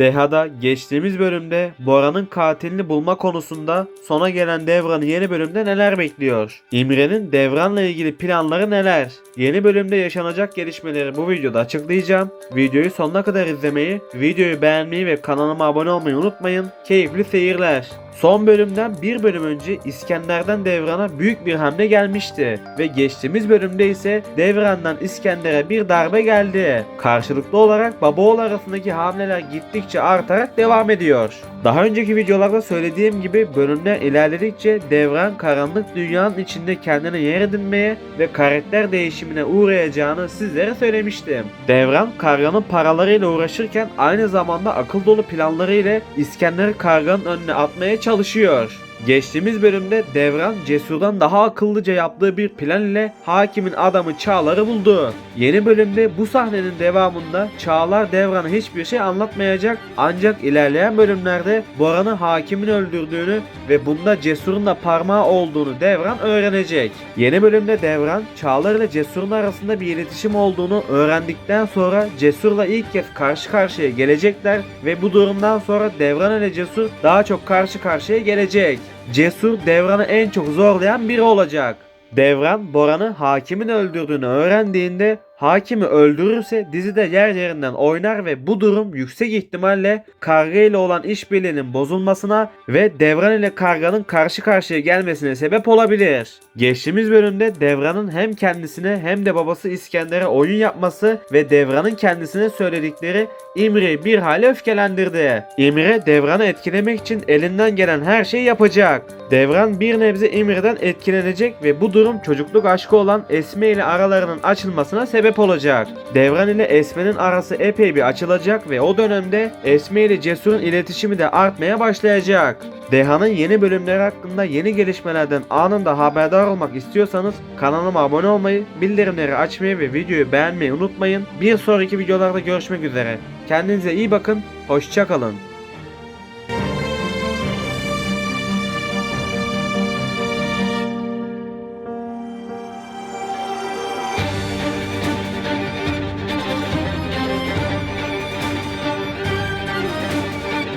Deha'da geçtiğimiz bölümde Bora'nın katilini bulma konusunda sona gelen Devran'ı yeni bölümde neler bekliyor? İmre'nin Devran'la ilgili planları neler? Yeni bölümde yaşanacak gelişmeleri bu videoda açıklayacağım. Videoyu sonuna kadar izlemeyi, videoyu beğenmeyi ve kanalıma abone olmayı unutmayın. Keyifli seyirler. Son bölümden bir bölüm önce İskender'den Devran'a büyük bir hamle gelmişti ve geçtiğimiz bölümde ise Devran'dan İskender'e bir darbe geldi. Karşılıklı olarak baba oğul arasındaki hamleler gittikçe artarak devam ediyor. Daha önceki videolarda söylediğim gibi bölümler ilerledikçe Devran karanlık dünyanın içinde kendine yer edinmeye ve karakter değişimine uğrayacağını sizlere söylemiştim. Devran karganın paralarıyla uğraşırken aynı zamanda akıl dolu planları ile İskender'i karganın önüne atmaya çalışıyor. Geçtiğimiz bölümde Devran Cesur'dan daha akıllıca yaptığı bir plan ile hakimin adamı Çağlar'ı buldu. Yeni bölümde bu sahnenin devamında Çağlar Devran'a hiçbir şey anlatmayacak ancak ilerleyen bölümlerde Boran'ı hakimin öldürdüğünü ve bunda Cesur'un da parmağı olduğunu Devran öğrenecek. Yeni bölümde Devran Çağlar ile Cesur'un arasında bir iletişim olduğunu öğrendikten sonra Cesur'la ilk kez karşı karşıya gelecekler ve bu durumdan sonra Devran ile Cesur daha çok karşı karşıya gelecek. Cesur Devran'ı en çok zorlayan biri olacak. Devran Boran'ı hakimin öldürdüğünü öğrendiğinde hakimi öldürürse dizide yer yerinden oynar ve bu durum yüksek ihtimalle Karga ile olan işbirliğinin bozulmasına ve Devran ile Karga'nın karşı karşıya gelmesine sebep olabilir. Geçtiğimiz bölümde Devran'ın hem kendisine hem de babası İskender'e oyun yapması ve Devran'ın kendisine söyledikleri İmre'yi bir hale öfkelendirdi. İmre Devran'ı etkilemek için elinden gelen her şeyi yapacak. Devran bir nebze İmre'den etkilenecek ve bu durum çocukluk aşkı olan Esme ile aralarının açılmasına sebep olacak. Devran ile Esme'nin arası epey bir açılacak ve o dönemde Esme ile Cesur'un iletişimi de artmaya başlayacak. Deha'nın yeni bölümleri hakkında yeni gelişmelerden anında haberdar olmak istiyorsanız kanalıma abone olmayı, bildirimleri açmayı ve videoyu beğenmeyi unutmayın. Bir sonraki videolarda görüşmek üzere. Kendinize iyi bakın, hoşçakalın.